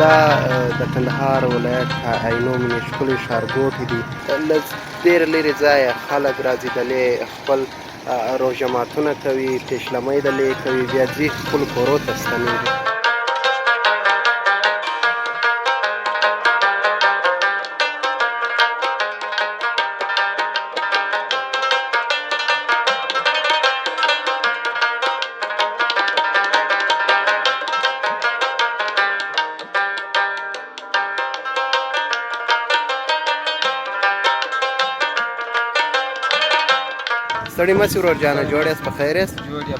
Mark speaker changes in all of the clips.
Speaker 1: دا د کندهار ولایت عینو مینې ښکلی ښارګوټی دی له ډېر لرې ځایه خلک راځي دلې خپل روژه ماتونه کوي پیشلمۍ دلې کوي بیا ځي خپلو کورو ته ستنېږي ستړي مه شئ ورور جانه جوړ یاست په خیر
Speaker 2: یې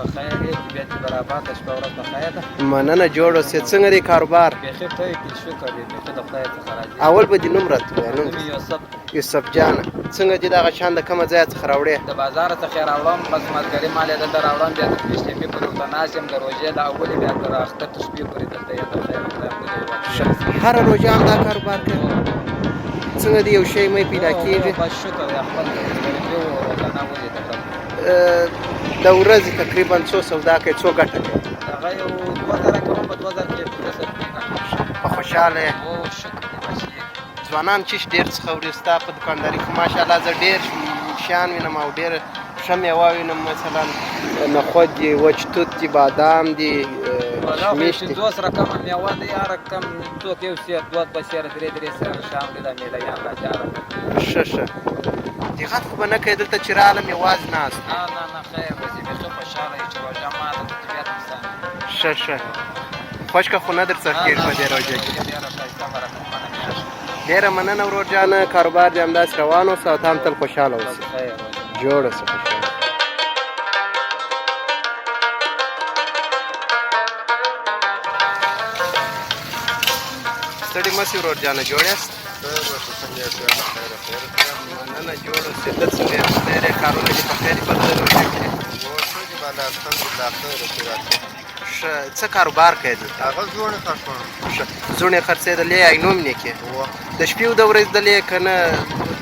Speaker 2: په خیر یې طبیعت دې برابر ده شپه ورځ په خیر ده.
Speaker 1: مننه جوړ اوسې څنګه دی کاروبار؟
Speaker 2: بیخي ښه یې پېښ شکر دی بیخي د خدای څخه راضي
Speaker 1: اول به دې نوم نوم
Speaker 2: یې یوسف.
Speaker 1: یوسف جان څنګه دې دغه شان د کومه ځایه څخه راوړې؟
Speaker 2: د بازار څخه یې راوړم بس مازدګري مال یې دلته راوړم بیا د پورې ورته ناست یم د روژې د اولې بیا تر اختر تر شپې پورې دلته یم د خیر دې
Speaker 1: هره روژه هم دا کاروبار کوي. څنګه دی یو شی مې پیدا کېږي
Speaker 2: بس شکر خپل غریبي و روزانه ولې دلته
Speaker 1: اه، د ورځې تقریبا څو سودا کوي څو ګټه کوي؟
Speaker 2: هغه یو دوه زره کوم په دوه زره کې پوره سر
Speaker 1: په خوشاله ځوانان چې ډېر څه خوري. ستا په دکانداري کې ماشاءالله زه ډېر شیان وینم او ډېر ښه میوه وینم. مثلا نخود دي وچ توت دي بادام دي شمیش دي.
Speaker 2: دوس رقم میوه دی یا رقم څوک یو سیر دوه دوه سیر درې درې سیر شام دی دا میله یا جاره
Speaker 1: ښه ښه دقت خو به نه کوې دلته چې رالم یوازې ناست
Speaker 2: نه نه نه خیر وځي بیخي خوشحاله یې چې روژه ماته د طبیعت انسان
Speaker 1: ښه ښه خوشکه خو نه در څه کېږي په دې روژه کې
Speaker 2: ډېره
Speaker 1: مننه ورور جانه کاروبار دې همداسې روان اوسه او ته هم تل خوشحاله اوسې جوړ اوسه خوشحاله ستړي شئ ورور جانه جوړ یاست مننه جوړ ته څنګه خدای دې کارونه دې په خیر روژه کې ښه څه کاروبار کوې دلته ښه زوڼې خرڅېدلې عینو مینې کې د شپې او د ورځې دلې که نه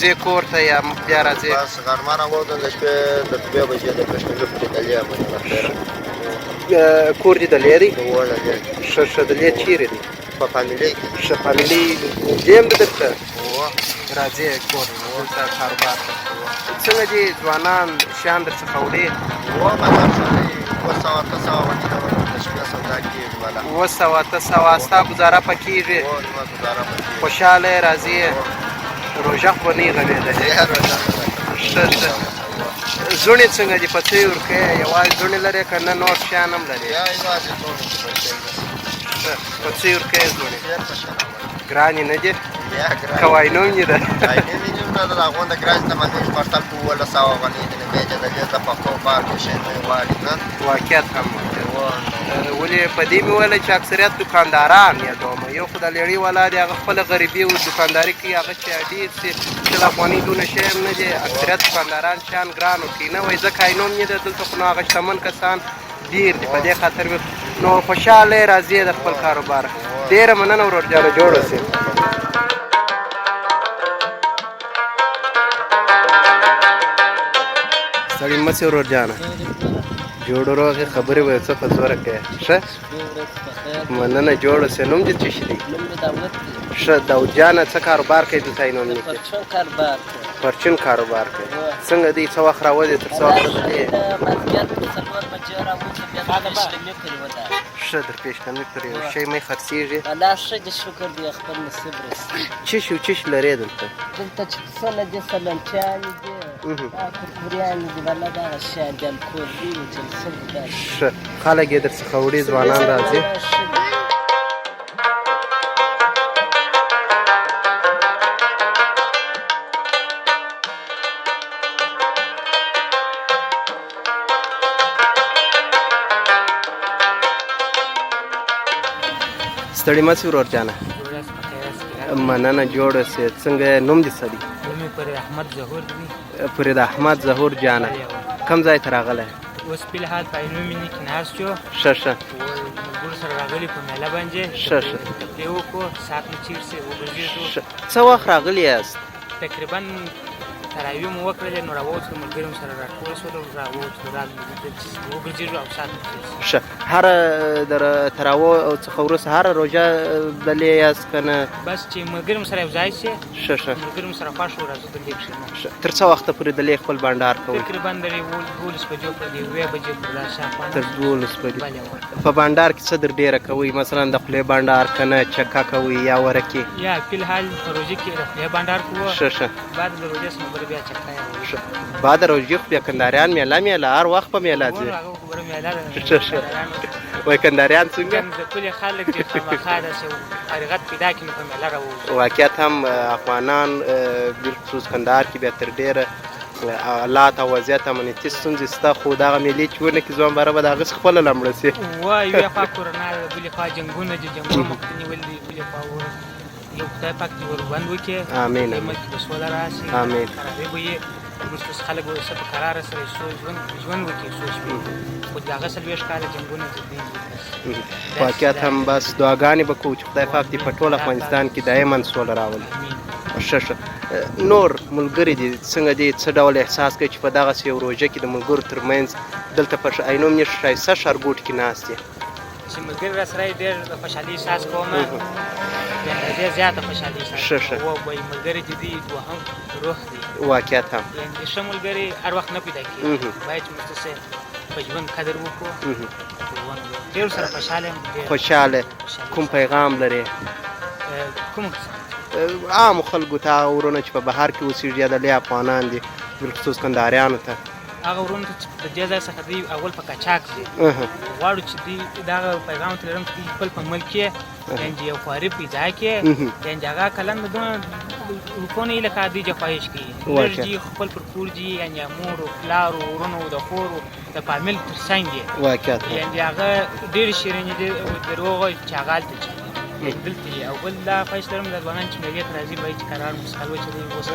Speaker 1: ځې کور ته یا بیا راځې اه، کور دې دلې دی ښه ښه دلې چیرې دی دیم د درته راځې کور دلته کاروبار ته څنګه دي ځوانان شیان در څخه وړي اوه سوه اته سوه ستا ګزاره پکېږي خوشحاله یې راځي روژه خو نه ښه ښه زوڼې څنګه دي یې ورکوې یوازې زوڼې لرې که نه نور شیان هم لرې ښه په څه یې ورکوې زوڼې ګرانې نه دي کواینوم یې ده واقعیت هم ولې په دې مې ویله چې اکثریت دکانداران یادوم یو خو د لېړې والا دی هغه خپله غریبي او دکانداري کوي هغه چې ډېر سي شل افغانۍ دونه شی هم نه دی اکثریت دکانداران شیان ګران ورکوي نه وایي ځکه عینوم یې ده دلته خو هغه شتمن کسان ډېر دي په دې خاطر مې نو خوشحاله یې راځي د خپل کاروبار ډېره مننه ورور جانه جوړ اوسې. ستړي مه سې ورور جانه. جوړ روغې خبرې به څه په زوره کوې ښه؟ مننه جوړ اوسې. نوم دې څه شي ښه داود جانه څه کاروبار کوي دلته عینوم کې
Speaker 3: پرچون کاربار
Speaker 1: پرچون کاروبار کوي څنګه دی څه وخت راوځي تر څو وخت دی ښه در پېشنمي پر یو. شی مې خرڅېږي
Speaker 3: الله ښه دې شکر دی خپل نصیب رسي
Speaker 1: چش او چش لرې دلته؟
Speaker 3: دلته چې څه دي
Speaker 1: مهم.
Speaker 3: دا کورکوریانې دي والله دغه شیان دي الکول دي چې څه دا
Speaker 1: ښه. خلک یې در څخه وړي ځوانان راځي ستړي مه سې ورور جانه مننه جوړ اوسې څنګه؟ نوم دې دی
Speaker 4: نومې پر احمد ظهور دی
Speaker 1: فرید احمد ظهور جانه کم ځای ته راغلی
Speaker 4: اوس په حال په مینې کې شو
Speaker 1: ښه ښه
Speaker 4: ملګرو سره راغلي په میله باندې
Speaker 1: ښه ښه
Speaker 4: دی وکړو ساعت مو چیر سي وګرځېدو.
Speaker 1: څه وخت راغلی یاست
Speaker 4: تقریبا تراویح مو وکړلې نو راووتلو ملګري مو سره راټول شولو راووتلو راغلو وګرځېدو او ساعت مو
Speaker 1: ښه هر در تراو څخه وروسته هر روژه دلې یاست که نه
Speaker 4: بس چې ملګري مو سره یو ځای شي
Speaker 1: ښه ښه
Speaker 4: ملګري مو سره خوښ وو راځو دلې کښېنو.
Speaker 1: تر څه وخته پورې دلې خپل بانډار کوئ
Speaker 4: تقریبا د دولس بجو په دې اوه بجې لا شاوخوا
Speaker 1: تر دولس
Speaker 4: بلې وه.
Speaker 1: په بانډار کې څه در ډیره کوئ مثلا د خولې بانډار که نه چکه کوئ یا ورکې
Speaker 4: یا فی الحال په روژې کې د خولې بانډار کوو
Speaker 1: ښه ښه
Speaker 4: بعد د روژې بل بیا
Speaker 1: ښه. بعد روژې خو بیا کنداریان میله میله هر وخت په میله ځي. وای کنداریان څنګه؟
Speaker 4: د کلی خلک چې خامخا داسې حقیقت پیدا کړي په میله راووځو
Speaker 1: واقعیت هم افغانان اه، بالخصوص کندهار کې بیا تر ډیره اه، حالات او وضعیت امنیتي ستونزې شته خو دغه ملي چې ونه کې ځوان بره به د څخه خپله له مړه سي
Speaker 4: و یوې خوا کورونا ده بلې خوا جنګونه دي جنګونو مخکې نیول دي بلې خوا یو خدای پاک دې وربند وکړي
Speaker 1: آمین.
Speaker 4: ملک به سوله راشي
Speaker 1: آمین.
Speaker 4: خرابې یې وروسته خلک به څه په قراره سره سو ژوند ژوند وکړي څو شپې خو د هغه څلوېښت کاله جنګونه دي.
Speaker 1: واقعیت هم بس دعاګانې به کوو چې خدای پاک دې په ټول افغانستان کې دایما سوله راولي اه، نور ملګري دي څنګه دي څه ډول احساس کوي چې په دغسې یو روژه کې د ملګرو ترمنځ دلته په عینوم نه ښایسته ښارګوټ کې ناست دي
Speaker 4: چې ملګري را سره ډېر خوشحالي احساس کوم ډېر زیاته خوشحالي
Speaker 1: ښه، ښه.
Speaker 4: وایي ملګري چې دي دوهم روح دی
Speaker 1: واقعیت هم
Speaker 4: یعنې ښه ملګري هر وخت نه پیدا کېږي. باید چې موږ څه په ژوند قدر وکړو. ډېر سره خوشحاله یم
Speaker 1: خوشحاله کوم. پیغام لري
Speaker 4: کوم
Speaker 1: اه، عامو خلکو ته ورونه چې په بهر کې اوسېږي یا د لوی افغانان دي بالخصوص کندهاریانو ته
Speaker 4: هغه ورونو ته چې د دې ځای څخه دوی اول په کچاک
Speaker 1: اها.
Speaker 4: غواړو چې دوی دغه پیغام ته لرم چې خپل په ملک کې یعنې یو خواري پیدا
Speaker 1: مهم.
Speaker 4: یعنې هغه کلن د دونه روپو نه لکه دوی چې خواهش کوي
Speaker 1: واقعا.
Speaker 4: لږ دي خپل پر کور دي یعنې مور و پلار و ورونو د خور د فامیل تر څنګ دي
Speaker 1: واقعیت هم.
Speaker 4: یعنې هغه ډېر شیرینې دي دروغ هلته چي دلته یې او بل دا خواهش لرم د ځوانان چې میوې ته راځي وایي چې قرار مسخل وچلوي اوس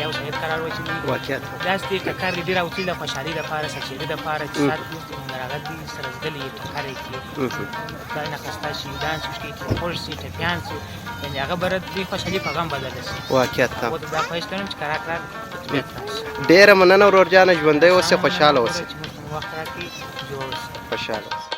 Speaker 4: یا اوس هیڅ قرار وچلوي
Speaker 1: واقعیت هم.
Speaker 4: داسې دې ټکر دې راوتلي د خوشحالۍ لپاره سچېدې لپاره چې. سات نو هغه دې سره زدلې یې ټکر یې
Speaker 1: مهم.
Speaker 4: خدای نخواسته شهیدان شي چې خوږ شي ټپیان شي یعنې هغه به دې خوشحالي په غم بدله شي.
Speaker 1: واقعیت
Speaker 4: ته دا خواهش لرم چې قرار قرار
Speaker 1: ډیره مننه ورور خوشحاله اوسې
Speaker 4: چې موږ ته وخت راکړي جوړ اوسئ.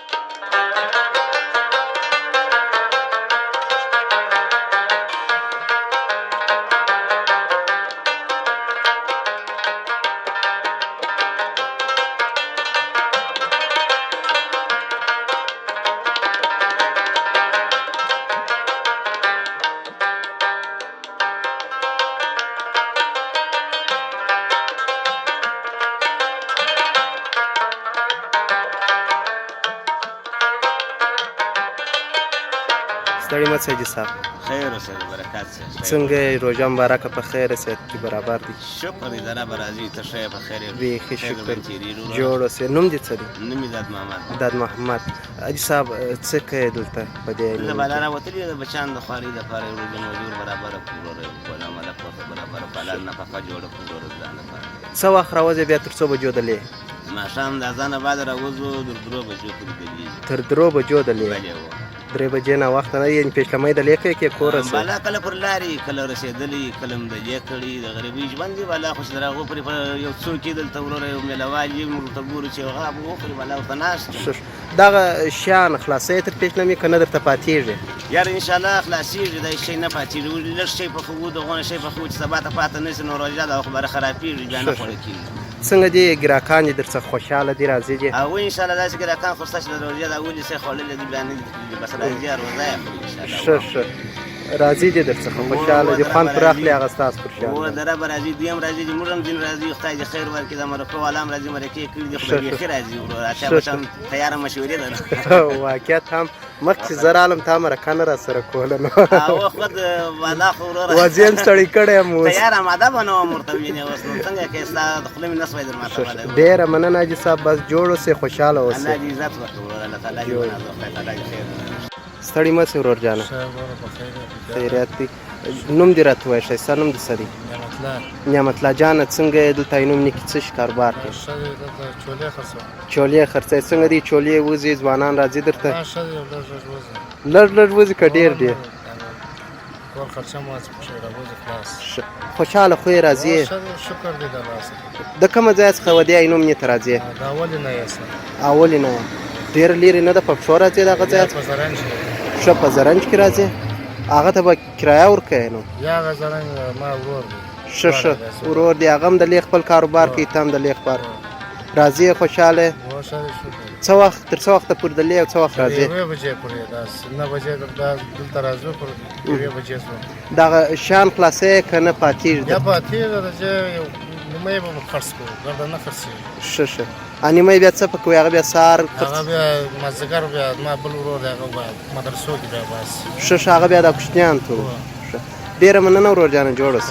Speaker 1: ستړي مه جي صاحب؟
Speaker 5: خیر اوسه برکات خیر.
Speaker 1: څنګه یې؟ روژه مبارکه په خیر صحت کې برابر دي؟
Speaker 5: شکر دې دره برازي ته شه په خیر.
Speaker 1: بیخي شکر. جوړ اوسې. نوم دې څه دی؟
Speaker 5: نومي زاد محمد.
Speaker 1: داد محمد. اجي صاحب څه کوي دلته په دې
Speaker 5: زه بالا
Speaker 1: کې؟
Speaker 5: را وتلی د بچان د خواري د پاره یو د مزدور برابر پورو ولا مله په برابر بالا نه په جوړه پورو ځان لپاره
Speaker 1: څه وخت راوځي؟ بیا تر څو بجو دلې
Speaker 5: ما شام د اذان بعد را وځو در درو بجو
Speaker 1: تر درو بجو دلې درې بجې نه وخت نه یې پېښلمۍ دلې کوي کې کور سه
Speaker 5: بالا کله پر لاري کله رسیدلی کلم د یې کړي د غریبي ژوند دی بالا خوش دراغو پر یو څوک دلته ورور یو ملوالي موږ ته ګورو چې هغه وو خو بالا وتناست
Speaker 1: شش. دغه شیان خلاصې تر پېښلمۍ کنه درته پاتېږي؟
Speaker 5: یار ان شاء الله خلاصيږي دا شي نه پاتې لږ شي په خو د غونه شي په خو چې سبا ته پاتې نه سي نو روزه دا خبره خرابېږي بیا نه. خوړل کېږي
Speaker 1: څنګه دي ګراکان دي درڅخه خوشاله دي راځي دي؟
Speaker 5: او ان شاء الله دا چې راکان خو ستاسو د روزه دا ولې سي خوړل دي بیا نه دي بس راځي روزه ان شاء الله
Speaker 1: ښه راځي دي درڅخه. خوشاله دي خوند پر اخلي هغه ستاسو پر
Speaker 5: او
Speaker 1: شان
Speaker 5: دره راځي دیم راځي چې موږ هم دین راځي خدای دې خیر ورکړي د مرکو عالم راځي مرکې کړي دي
Speaker 1: ښه،
Speaker 5: خدای. دې خیر راځي ورو اچھا بشم تیار مشورې ده.
Speaker 1: واقعیت هم مخکې زر عالم تا مرکه را سره کوله نو.
Speaker 5: او خود والا خو ورو
Speaker 1: وزیم ستړی کړی یم اوس.
Speaker 5: تیار آماده بنو مرته ویني اوس څنګه کې ستا د خپل من نسوي در. ماته
Speaker 1: ډېره مننه اجي صاحب بس جوړ اوسې خوشاله
Speaker 5: الله
Speaker 1: اوسې
Speaker 5: دې عزت ورکړي الله دې تعالی دې خیر
Speaker 1: ستړي مه سئ ورور جانه خیریت دی نوم دې راته وایه ښایسته نوم دې څه دی نعمت الله جانه څنګه یې دلته عینوم نه کې څه کاروبار کوي چولې خرڅوي څنګه دي چولې وځي ځوانان راځي درته لږ لږ وځي که ډېر ډېر
Speaker 6: ټول خرچه مو خلاص
Speaker 1: خوشحاله خو یې راځي
Speaker 6: شکر دې د څخه
Speaker 1: د کومه ځای څخه ودی عینوم نه ته راځي
Speaker 6: دا ولې نه یې
Speaker 1: اول نه ډیر لري نه د پښو راځي دغه ځای ښه په زرنج کې راځي؟ هغه ته به کرایه ورکوي نو.
Speaker 6: یا هغه زرنج ما ورور
Speaker 1: ښه ښه. ورور دی. هغه هم د لیک خپل کاروبار کوي تم د لیک پر راځي خوشاله څه وخت تر څه وخت پورې د لیک څه وخت راځي؟
Speaker 6: یوې بجې پورې دا نه بجې دا دلته راځو پر یوې بجې سو
Speaker 1: دغه شان خلاصې کنه پاتې
Speaker 6: یا په تیر درجه یو نیمه به خرڅ کوو ګرځا نه خرڅي
Speaker 1: ښه ښه اني مې بیا څه پکوي هغه بیا سار
Speaker 6: هغه بیا مازدیګر بیا ما بل ورور دی هغه بیا مدرسو کې بیا بس
Speaker 1: ښه هغه بیا د کوشتیان ته ډیره مننه ورور جان جوړ
Speaker 6: اوس